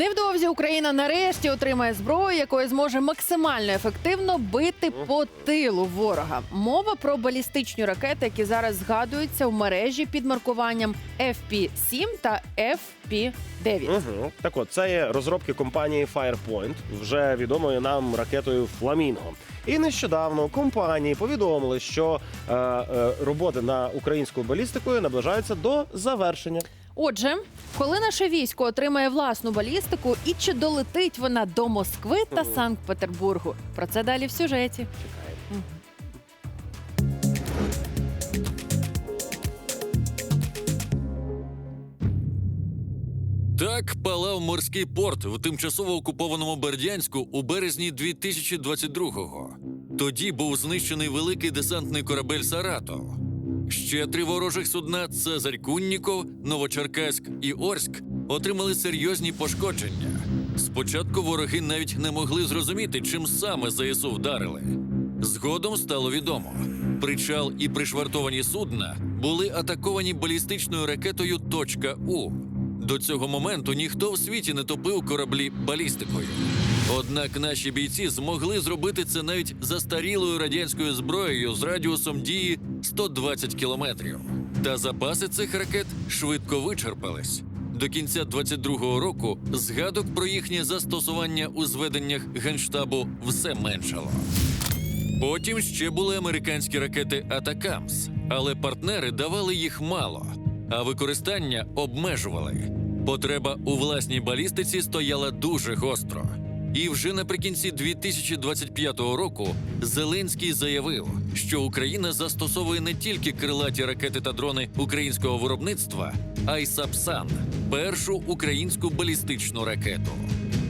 Невдовзі Україна нарешті отримає зброю, якою зможе максимально ефективно бити по тилу ворога. Мова про балістичні ракети, які зараз згадуються в мережі під маркуванням FP-7 та FP-9. Угу. Так от, це є розробки компанії Firepoint, вже відомою нам ракетою Фламінго. І нещодавно компанії повідомили, що е, е, роботи на українською балістикою наближаються до завершення. Отже, коли наше військо отримає власну балістику, і чи долетить вона до Москви та Санкт-Петербургу? Про це далі в сюжеті. Чекаємо. Так палав морський порт в тимчасово окупованому Бердянську у березні 2022-го. Тоді був знищений великий десантний корабель Саратов. Ще три ворожих судна Цезарь Кунніков, Новочеркаськ і Орськ отримали серйозні пошкодження. Спочатку вороги навіть не могли зрозуміти, чим саме ЗСУ вдарили. Згодом стало відомо: причал і пришвартовані судна були атаковані балістичною ракетою «Точка У». До цього моменту ніхто в світі не топив кораблі балістикою. Однак наші бійці змогли зробити це навіть застарілою радянською зброєю з радіусом дії 120 кілометрів. Та запаси цих ракет швидко вичерпались. До кінця 22-го року згадок про їхнє застосування у зведеннях генштабу все меншало. Потім ще були американські ракети Атакамс, але партнери давали їх мало, а використання обмежували. Потреба у власній балістиці стояла дуже гостро. І вже наприкінці 2025 року Зеленський заявив, що Україна застосовує не тільки крилаті ракети та дрони українського виробництва, а й Сапсан першу українську балістичну ракету.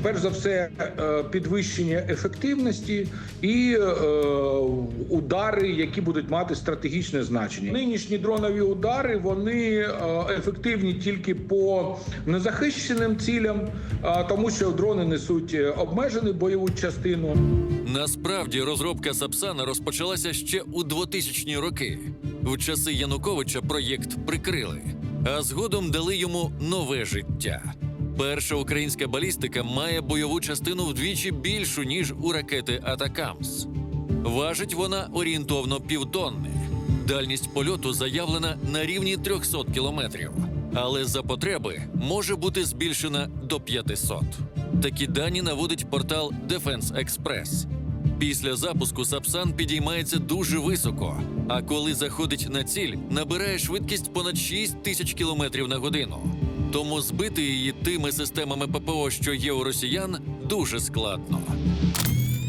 Перш за все, е, підвищення ефективності і е, удари, які будуть мати стратегічне значення. Нинішні дронові удари вони е, ефективні тільки по незахищеним цілям, тому що дрони несуть обмежену бойову частину. Насправді розробка Сапсана розпочалася ще у 2000-ні роки. В часи Януковича проєкт прикрили, а згодом дали йому нове життя. Перша українська балістика має бойову частину вдвічі більшу ніж у ракети Атакамс. Важить вона орієнтовно півтонни. Дальність польоту заявлена на рівні 300 кілометрів, але за потреби може бути збільшена до 500. Такі дані наводить портал Defense Express. Після запуску Сапсан підіймається дуже високо, а коли заходить на ціль, набирає швидкість понад 6 тисяч кілометрів на годину. Тому збити її тими системами ППО, що є у росіян, дуже складно.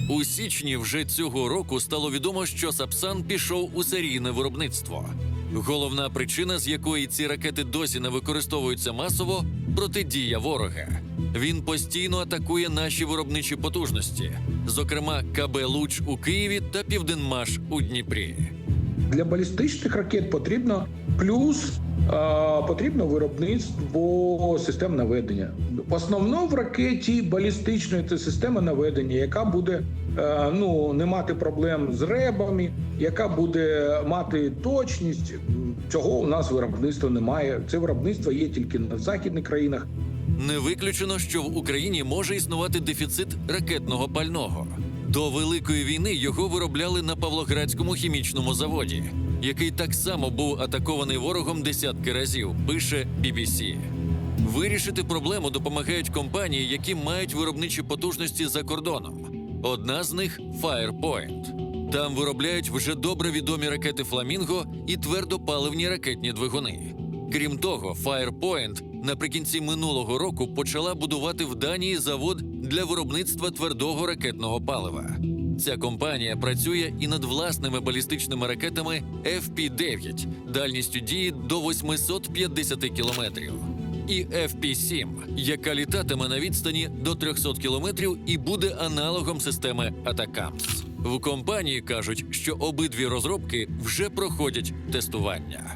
У січні вже цього року стало відомо, що Сапсан пішов у серійне виробництво. Головна причина, з якої ці ракети досі не використовуються масово протидія ворога. Він постійно атакує наші виробничі потужності, зокрема КБ Луч у Києві та Південмаш у Дніпрі. Для балістичних ракет потрібно плюс е, потрібно виробництво систем наведення. Основно в ракеті балістичної це система наведення, яка буде е, ну не мати проблем з ребами, яка буде мати точність. Цього у нас виробництва немає. Це виробництво є тільки на західних країнах. Не виключено, що в Україні може існувати дефіцит ракетного пального. До великої війни його виробляли на Павлоградському хімічному заводі, який так само був атакований ворогом десятки разів. Пише BBC. Вирішити проблему допомагають компанії, які мають виробничі потужності за кордоном. Одна з них Firepoint. Там виробляють вже добре відомі ракети Фламінго і твердопаливні ракетні двигуни. Крім того, Firepoint наприкінці минулого року почала будувати в Данії завод для виробництва твердого ракетного палива. Ця компанія працює і над власними балістичними ракетами FP-9 дальністю дії до 850 кілометрів. І FP-7, яка літатиме на відстані до 300 кілометрів і буде аналогом системи Атакамс. В компанії кажуть, що обидві розробки вже проходять тестування.